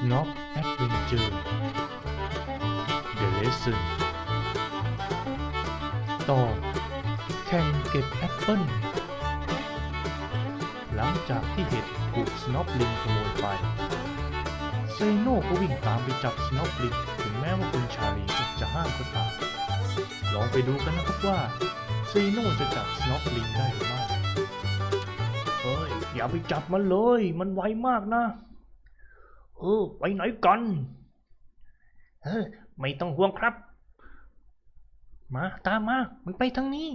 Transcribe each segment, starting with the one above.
Snob Adventure The Lesson ตอนแข่งเก็บแอปเปิ้ลหลังจากที่เห็ดถูกสโนบลิงขโมยไป เซโน่ก็วิ่งตามไปจับสโนบลิงถึงแม้ว่าคุณชาลีจะห้ามก็ตามลองไปดูกันนะครับว่าเซโน่จะจับสโนบลิงได้หรือไม่เฮ้ย อย่าไปจับมันเลย มันไวมากนะ เออไปไหนกันเออไม่ต้องห่วงครับ มาตามมา มันไปทางนี้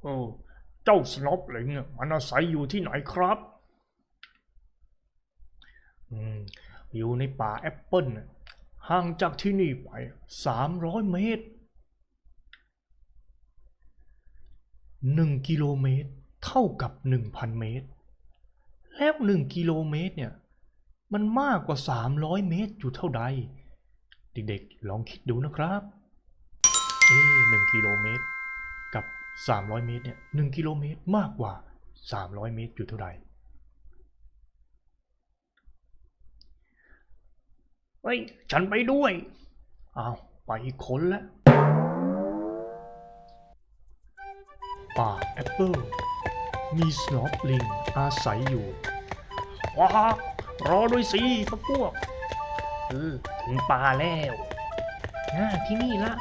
โอ้เจ้าสโนบลิงมันอาศัยอยู่ที่ไหนครับอืมอยู่ในป่าแอปเปิลห่างจากที่นี่ไปสามร้อยเมตรหนึ่งกิโลเมตร เท่ากับหนึ่งพันเมตร แล้วหนึ่งกิโลเมตรเนี่ย มันมากกว่าสามร้อยเมตรอยู่เท่าใด เด็กๆ ลองคิดดูนะครับ เอ๊หนึ่งกิโลเมตรกับสามร้อยเมตรเนี่ยหนึ่งกิโลเมตรมากกว่าสามร้อยเมตรอยู่เท่าใดเฮ้ย ฉันไปด้วยอ้าวไปอีกคนละป่าแอปเปิลมีสโนบลิงอาศัยอยู่ ว้ารอด้วยสิพวกพวกเออถึงป่าแล้วน่าที่นี่ละ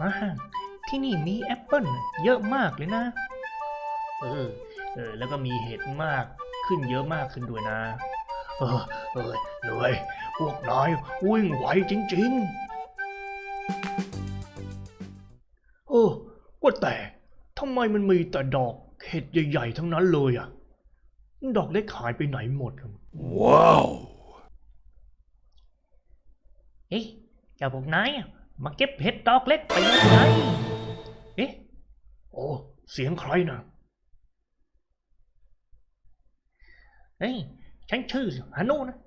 อ่าที่นี่มีแอปเปิลเยอะมากเลยนะ เออ เออ แล้วก็มีเห็ดมากขึ้นเยอะมากขึ้นด้วยนะ เออ เออเหนื่อยพวกนายวิ่งไหวจริงๆเออ ว่าแต่ทำไมมันมีแต่ดอกเห็ดใหญ่ๆ ทั้งนั้นเลยอะ ดอกเล็กหายไปไหนหมดอะ Wow. เอ๊ะเจ้าพวกนายอะมาเก็บเห็ดดอกเล็กไปยังไงเอ๊ะโอ้เสียงใครนะเฮ้ยฉันชื่อฮานุนะ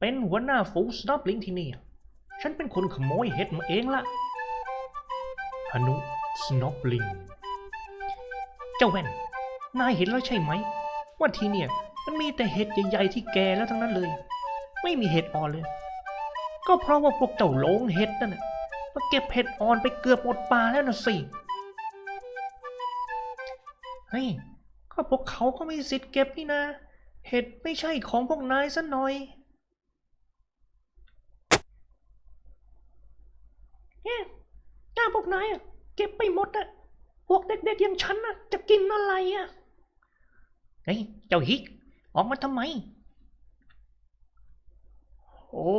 เป็นหัวหน้าฝูงสโนบลิงที่นี่อะฉันเป็นคนขโมยเห็ดมาเองละฮานุ สโนบลิง เจ้าแว่น นายเห็นแล้วใช่ไหม ว่าที่เนี่ย มันมีแต่เห็ดใหญ่ๆที่แก่แล้วทั้งนั้นเลย ไม่มีเห็ดอ่อนเลย ก็เพราะว่าพวกเจ้าโลงเห็ดนั่นน่ะมาเก็บเห็ดอ่อนไปเกือบหมดป่าแล้วนะสิเฮ้ยก็พวกเขาก็มีสิทธิ์เก็บนี่นะ เห็ดไม่ใช่ของพวกนายซะหน่อยเนี่ยถ้าพวกนายอะ เก็บไปหมดอะพวกเด็กๆอย่างฉันน่ะจะกินอะไรอะเฮ้ยเจ้าฮิก ออกมาทำไม โอ้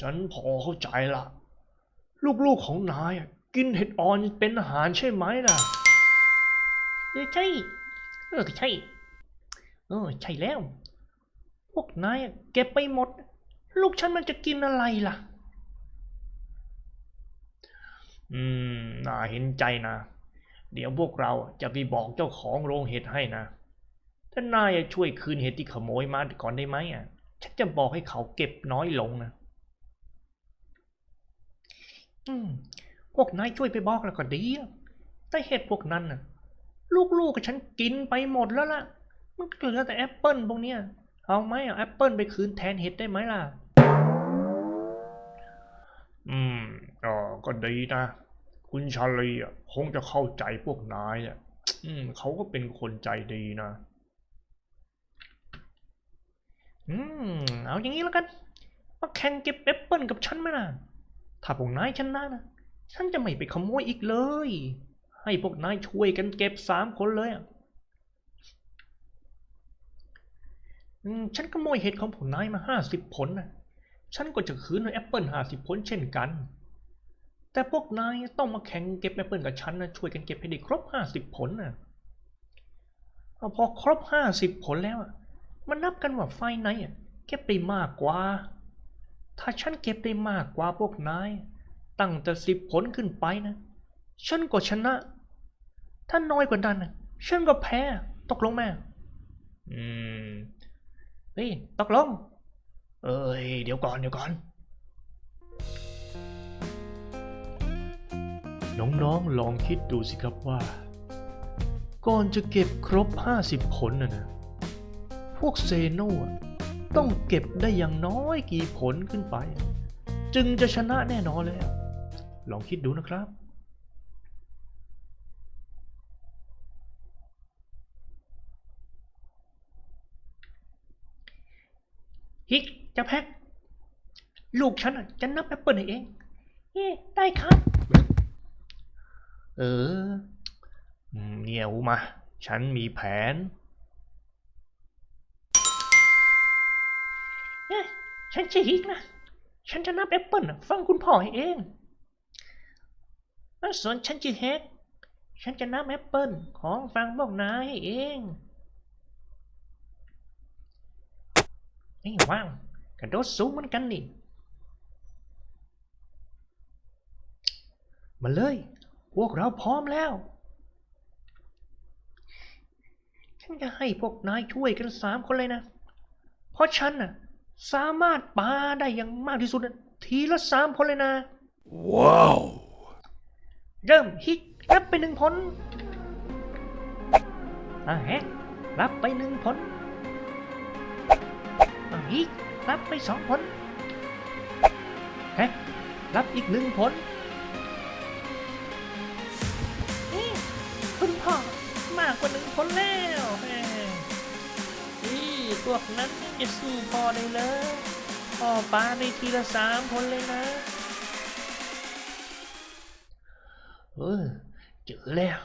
ฉันพอเข้าใจละลูกๆของนายอะกินเห็ดอ่อนเป็นอาหารใช่ไหมล่ะเออใช่ เออใช่ เออใช่แล้ว พวกนายอะเก็บไปหมด ลูกฉันมันจะกินอะไรล่ะ อืมน่าเห็นใจนะ เดี๋ยวพวกเราจะไปบอกเจ้าของโรงเห็ดให้นะถ้านนายช่วยคืนเห็ดที่ขโมยมาก่อนได้ไหมอะ ฉันจะบอกให้เขาเก็บน้อยลงนะ อืม พวกนายช่วยไปบอกแล้วก็ดีอะแต่เห็ดพวกนั้นน่ะ ลูกๆกับฉันกินไปหมดแล้วล่ะ มันเหลือแต่แอปเปิลพวกเนี้ย เอาไหมเอาแอปเปิลไปคืนแทนเห็ดได้ไหมล่ะ อืม อ๋อก็ดีนะ คุณชาลีอะคงจะเข้าใจพวกนายอะอืมเขาก็เป็นคนใจดีนะ อืม เอาอย่างนี้แล้วกัน มาแข่งเก็บแอปเปิลกับฉันไหมล่ะ ถ้าพวกนายชนะนะ ฉันจะไม่ไปขโมยอีกเลย ให้พวกนายช่วยกันเก็บสามคนเลยอะอืมฉันขโมยเห็ดของพวกนายมาห้าสิบผลนะ ฉันก็จะคืนแอปเปิลห้าสิบผลเช่นกัน แต่พวกนายต้องมาแข่งเก็บแอปเปิลกับฉันนะช่วยกันเก็บให้ได้ครบห้าสิบผลนะเอาพอครบห้าสิบผลแล้วอะมันนับกันว่าไฟไหนอะเก็บได้มากกว่า ถ้าฉันเก็บได้มากกว่าพวกนาย ตั้งแต่สิบผลขึ้นไปนะฉันก็ชนะ ถ้าน้อยกว่านั้นนะฉันก็แพ้ตกลงแม่อืมเฮ้ยตกลง เอ้ยเดี๋ยวก่อนเดี๋ยวก่อน น้องๆลองคิดดูสิครับว่า ก่อนจะเก็บครบ 50 ผลนะนะพวกเซโน่อะต้องเก็บได้อย่างน้อยกี่ผลขึ้นไป จึงจะชนะแน่นอนเลยลองคิดดูนะครับฮิกจะแพ็คลูกฉันจะนับแอปเปิลให้เองเอ๊ะได้ครับ เออเนี่ยอูมา ฉันมีแผนเอ๊ะฉันชื่อฮิกนะ ฉันจะนับแอปเปิลนะฟังคุณพ่อให้เองแล้วส่วนฉันชื่อแฮกฉันจะนับแอปเปิลของฟังพวกนายให้เองนี่ว่างกระโดดสูงเหมือนกันนี่ มาเลย พวกเราพร้อมแล้ว ฉันจะให้พวกนายช่วยกันสามคนเลยนะ เพราะฉันน่ะ สามารถปาได้อย่างมากที่สุดน่ะทีละสามคนเลยนะ Wow! เริ่มฮิกรับไปหนึ่งผลอ่าแฮกรับไปหนึ่งผลอ่าฮิกรับไปสองผลแฮกรับอีกหนึ่งผลากกว่าหนึ่งผลแล้วแหมนี่พวกนั้นจะสู้พ่อได้เลยพ่อปาได้ทีละสามผลเลยนะเออเจอแล้ว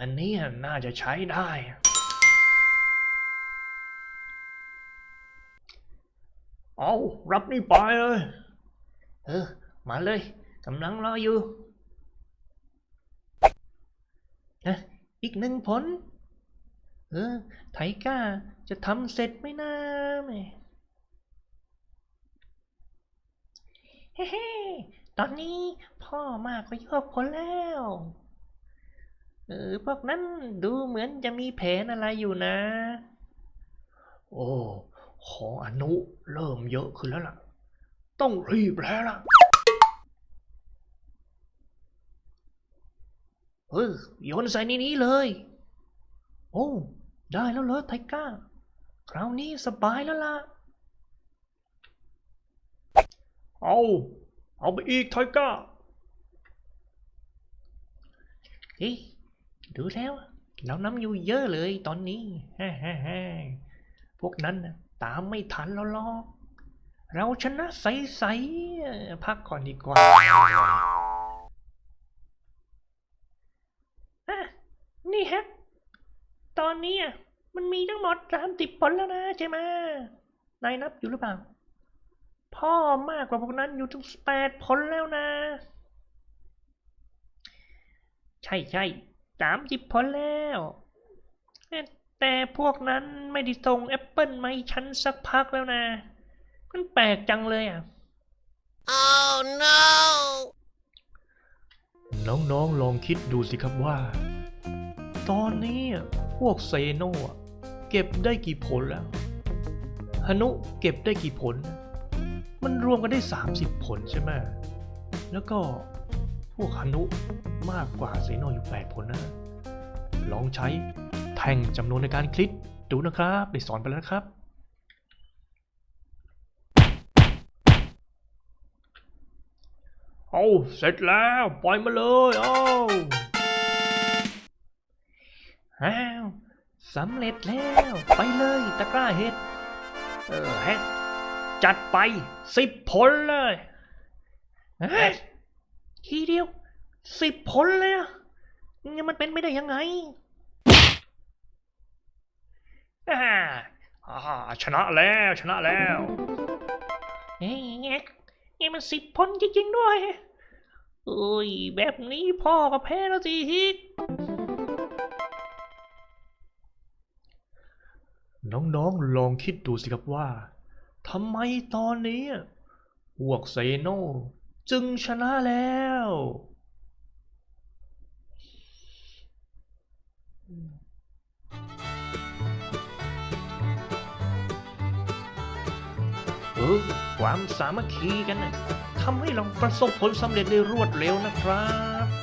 อันนี้น่าจะใช้ได้ เอารับนี่ไปเลย เออ มาเลยกำลังรออยู่นะ อีกหนึ่งผล เออ ไทก้าจะทำเสร็จไหมนะแม่เฮ้ตอนนี้พ่อมากกว่าโยกคนแล้ว เออ พวกนั้นดูเหมือนจะมีแผนอะไรอยู่นะ โอ้ ของอนุเริ่มเยอะขึ้นแล้วล่ะ ต้องรีบแล้วล่ะ เออโยนใส่ในนี้เลย โอ้ ได้แล้วเหรอไทก้า คราวนี้สบายแล้วล่ะ เอา เอาไปอีกไทก้าเฮ้ยดูแล้ว เรานำอยู่เยอะเลยตอนนี้ฮ่าฮ่าฮ่าพวกนั้นน่ะตามไม่ทันแล้วหรอกเราชนะใสๆเอ่อพักก่อนดีกว่าอะนี่แฮกตอนนี้อะมันมีทั้งหม ดสามสิบผลแล้วนะใช่ไหมนายนับอยู่หรือเปล่า พ่อมากกว่าพวกนั้นอยู่ถึงแปดผลแล้วนะ ใช่ใช่สามสิบผลแล้วเอ๊ะแต่พวกนั้นไม่ได้ส่งแอปเปิลมาให้ฉันสักพักแล้วนะ มันแปลกจังเลยอะ Oh no! น้องๆลองคิดดูสิครับว่า ตอนนี้อะพวกเซโน่อะ เก็บได้กี่ผลแล้วฮานุเก็บได้กี่ผลนะมันรวมกันได้ 30 ผลใช่ไหมแล้วก็พวกฮานุมากกว่าเซโน่อยู่ 8 ผลนะ ลองใช้แท่งจำนวนในการคลิกดูนะครับได้สอนไปแล้วนะครับเอาเสร็จแล้ว ปล่อยมาเลย เอาอ้าว สำเร็จแล้วไปเลยตะกร้าเห็ด เออแฮะจัดไปสิบผลเลยเฮ้ทีเดียวสิบผลเลยอะนี่มันเป็นไม่ได้ยังไงอ่าอ่าชนะแล้วชนะแล้วเฮ้ยนี่มันสิบผลจริงๆด้วยเอ้ย แบบนี้พ่อก็แพ้แล้วสิฮิก น้องๆลองคิดดูสิครับว่าทำไมตอนนี้พวกเซโนจึงชนะแล้ว เออความสามัคคีกันนะทำให้เราประสบผลสำเร็จได้รวดเร็วนะครับ